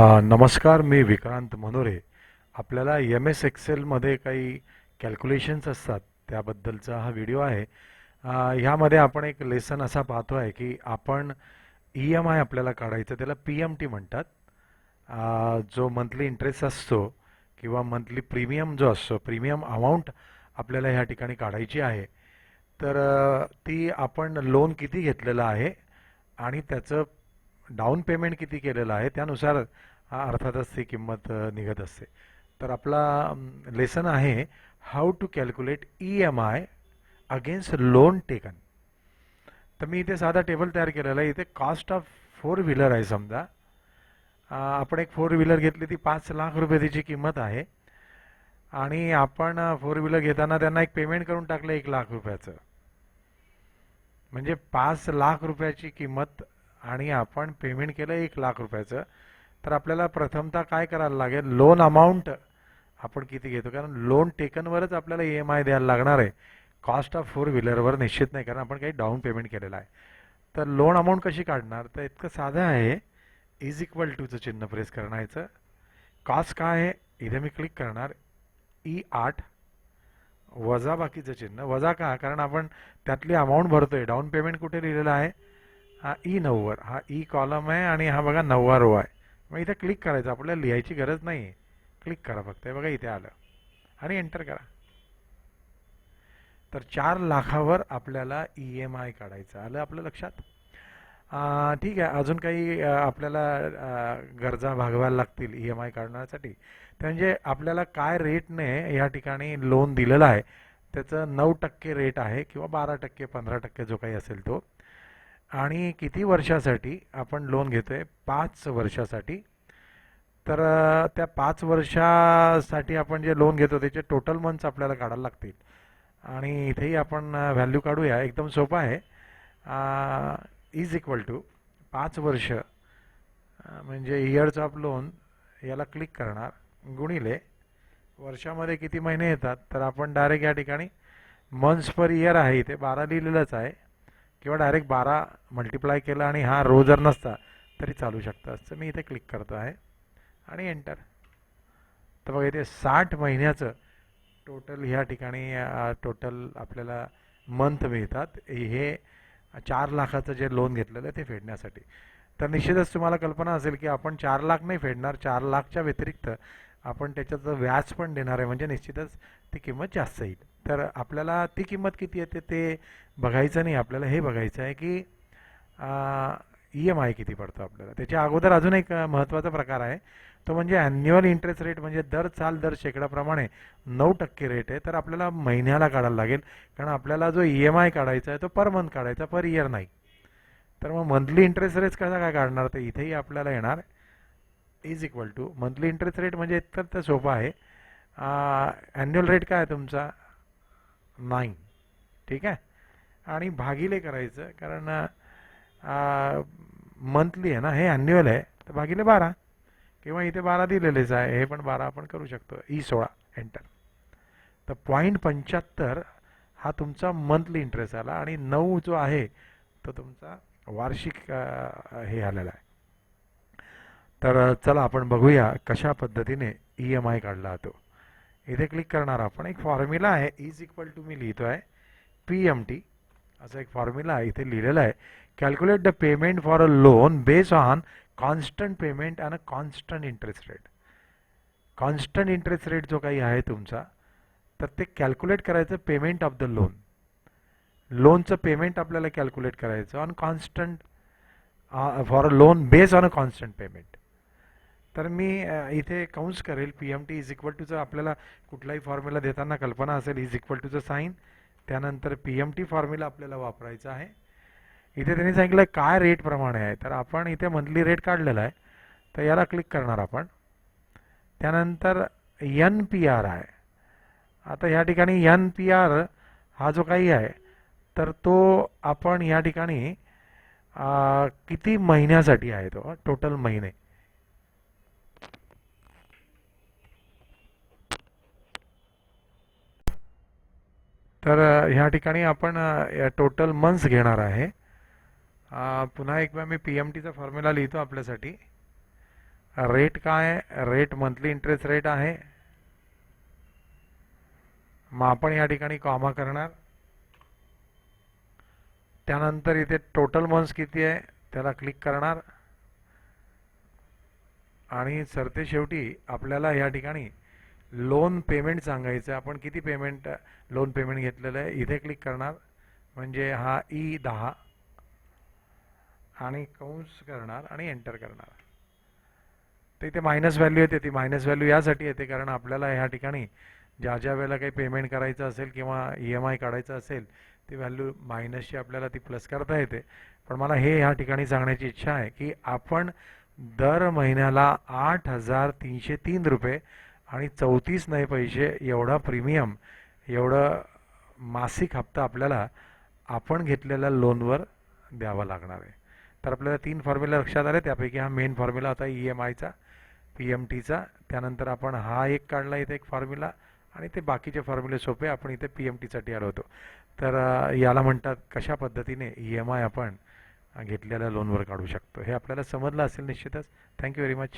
हां नमस्कार मी विक्रांत मनोरे. आपल्याला एम एस एक्सेलमध्ये काही कॅल्क्युलेशन्स असतात त्याबद्दलचा हा व्हिडिओ आहे. ह्यामध्ये आपण एक लेसन असा पाहतो आहे की आपण ई एम आय आपल्याला काढायचं त्याला पी एम टी म्हणतात. जो मंथली इंटरेस्ट असतो किंवा मंथली प्रीमियम जो असतो प्रीमियम अमाऊंट आपल्याला ह्या ठिकाणी काढायची आहे. तर ती आपण लोन किती घेतलेलं आहे आणि त्याचं डाऊन पेमेंट किती केलेलं आहे त्यानुसार अर्थातच ती किंमत निघत असते. तर आपला लेसन आहे how to calculate E M I against loan taken तर मी इथे साधा टेबल तयार केलेला आहे. इथे कॉस्ट ऑफ फोर व्हीलर आहे समजा. आपण एक फोर व्हीलर घेतली ती पाच लाख रुपये तिची किंमत आहे. आणि आपण फोर व्हीलर घेताना त्यांना एक पेमेंट करून टाकलं एक लाख रुपयाचं. म्हणजे पाच लाख रुपयाची किंमत आणि आपण पेमेंट केलं एक लाख रुपयाचं. तर आपल्याला प्रथमतः काय करायला लागेल? लोन अमाऊंट आपण किती घेतो? कारण लोन टेकनवरच आपल्याला ई एम आय द्यायला लागणार आहे. कॉस्ट ऑफ फोर व्हीलरवर निश्चित नाही कारण आपण काही डाऊन पेमेंट केलेलं आहे. तर लोन अमाऊंट कशी काढणार? तर इतकं साधं आहे. इज इक्वल टूचं चिन्ह प्रेस करण्याचं. कॉस्ट काय आहे? इथे मी क्लिक करणार. ई आठ. वजा बाकीचं चिन्ह. वजा का? कारण आपण त्यातली अमाऊंट भरतो आहे डाऊन पेमेंट कुठे लिहिलेलं आहे? हा e ई नव्वद हा e ई कॉलम आहे आणि हा बघा नववा रो आहे. मग इथे क्लिक करायचं. आपल्याला लिहायची गरज नाही आहे क्लिक करा फक्त. बघा इथे आलं. आणि एंटर करा. तर चार लाखावर आपल्याला ई एम आय काढायचं. आलं आपलं लक्षात? ठीक आहे. अजून काही आपल्याला गरजा भागवायला लागतील ई एम आय काढण्यासाठी. ते म्हणजे आपल्याला काय रेटने या ठिकाणी लोन दिलेलं आहे? त्याचं नऊ टक्के रेट आहे किंवा बारा टक्के पंधरा टक्के जो काही असेल तो. आणि किती वर्षासाठी आपण लोन घेतो आहे पाच वर्षासाठी. तर त्या पाच वर्षासाठी आपण जे लोन घेतो त्याचे टोटल मंथ्स आपल्याला काढायला लागतील. आणि इथेही आपण व्हॅल्यू काढूया. एकदम सोपं आहे. इज इक्वल टू पाच वर्ष म्हणजे इयर्स ऑफ लोन याला क्लिक करणार. गुणिले वर्षामध्ये किती महिने येतात? तर आपण डायरेक्ट या ठिकाणी मंथ्स पर इयर आहे. इथे बारा लिहिलेलंच आहे. किंवा डायरेक्ट बारा मल्टिप्लाय केलं आणि हा रो जर नसता तरी चालू शकतं. असं मी इथे क्लिक करतो आहे. आणि एंटर तर बघा इथे साठ महिन्याचं टोटल ह्या ठिकाणी टोटल आपल्याला मंथ मिळतात. हे चार लाखाचं जे लोन घेतलेलं आहे ते फेडण्यासाठी. तर निश्चितच तुम्हाला कल्पना असेल की आपण चार लाख नाही फेडणार चार लाखच्या व्यतिरिक्त आपण त्याच्याचं व्याज पण देणार आहे. म्हणजे निश्चितच ती किंमत जास्त येईल. तर आपल्याला ती किंमत किती येते ते बघायचं नाही. आपल्याला हे बघायचं आहे की ई एम आय किती पडतो आपल्याला. त्याच्या अगोदर अजून एक महत्त्वाचा प्रकार आहे. तो म्हणजे ॲन्युअल इंटरेस्ट रेट म्हणजे दर साल दर शेकडाप्रमाणे नऊ टक्के रेट आहे. तर आपल्याला महिन्याला काढायला लागेल. कारण आपल्याला जो ई एम आय काढायचा आहे तो पर मंथ काढायचा पर इयर नाही. तर मग मंथली इंटरेस्ट रेट कसा काय काढणार? तर इथेही आपल्याला येणार. Is equal to monthly interest rate म्हणजे इतकं तर सोपं आहे. ॲन्युअल रेट काय आहे तुमचा? नाईन ठीक आहे? आणि भागिले करायचं कारण मंथली आहे ना हे ॲन्युअल आहे तर भागिले बारा. किंवा इथे बारा दिलेलेच आहे हे पण बारा आपण करू शकतो. ई सोळा एंटर तर पॉईंट पंच्याहत्तर हा तुमचा मंथली इंटरेस्ट आला आणि नऊ जो आहे तो तुमचा वार्षिक हे आलेला आहे. तर चला आपण बघूया कशा पद्धतीने ई एम आय काढला जातो इथे क्लिक करणार आपण. एक फॉर्म्युला आहे इज इक्वल टू मी लिहितो आहे पी एम टी असा एक फॉर्म्युला आहे इथे लिहिलेला आहे. Calculate the payment for a loan based on constant payment and a constant interest rate constant interest rate जो काही आहे तुमचा तर ते कॅल्क्युलेट करायचं पेमेंट ऑफ द लोन लोनचं पेमेंट आपल्याला कॅल्क्युलेट करायचं. On constant for a loan based on a constant payment तर मी इथे काउन्स करेल. P M T is equal टूचं आपल्याला कुठलाही फॉर्म्युला देताना कल्पना असेल इज इक्वल टूचं साईन त्यानंतर पी एम टी फॉर्म्युला आपल्याला वापरायचा आहे. इथे त्यांनी सांगितलं काय रेटप्रमाणे आहे? तर आपण इथे मंथली रेट काढलेला आहे. तर याला क्लिक करणार आपण. त्यानंतर एन पी आर आहे. आता ह्या ठिकाणी एन पी आर हा जो काही आहे तर तो आपण या ठिकाणी किती महिन्यासाठी आहे तो? टोटल महिने. तर ह्या ठिकाणी आपण टोटल मंथ्स घेणार आहे. पुन्हा एक वेळा मी पी एम टीचा फॉर्म्युला लिहितो आपल्यासाठी. रेट काय रेट मंथली इंटरेस्ट रेट आहे. मग आपण या ठिकाणी कॉमा करणार. त्यानंतर इथे टोटल मंथ्स किती आहे? त्याला क्लिक करणार. आणि सरते शेवटी आपल्याला या ठिकाणी लोन पेमेंट सांगायचं आहे आपण किती पेमेंट लोन पेमेंट घेतलेलं आहे इथे क्लिक करणार. म्हणजे हा ई दहा. आणि कंस करणार आणि एंटर करणार. तर इथे मायनस व्हॅल्यू येते ती मायनस व्हॅल्यू यासाठी येते कारण आपल्याला ह्या ठिकाणी ज्या ज्या वेळेला काही पेमेंट करायचं असेल किंवा ई एम आय काढायचं असेल ती व्हॅल्यू मायनसची आपल्याला ती प्लस करता येते. पण मला हे ह्या ठिकाणी सांगण्याची इच्छा आहे की आपण दर महिन्याला आठ हजार तीनशे तीन रुपये आणि चौतीस नाही पैसे एवढा प्रीमियम एवढं मासिक हप्ता आपल्याला आपण घेतलेल्या लोनवर द्यावा लागणार आहे. तर आपल्याला तीन फॉर्म्युला लक्षात आले त्यापैकी हा मेन फॉर्म्युला होता ई एम आयचा पी एम टीचा त्यानंतर आपण हा एक काढला इथे एक फॉर्म्युला आणि ते बाकीचे फॉर्म्युले सोपे आपण इथे पी एम टीसाठी आलो होतो. तर याला म्हणतात कशा पद्धतीने ई एम आय आपण घेतलेल्या लोनवर काढू शकतो हे आपल्याला समजलं असेल निश्चितच. Thank you very much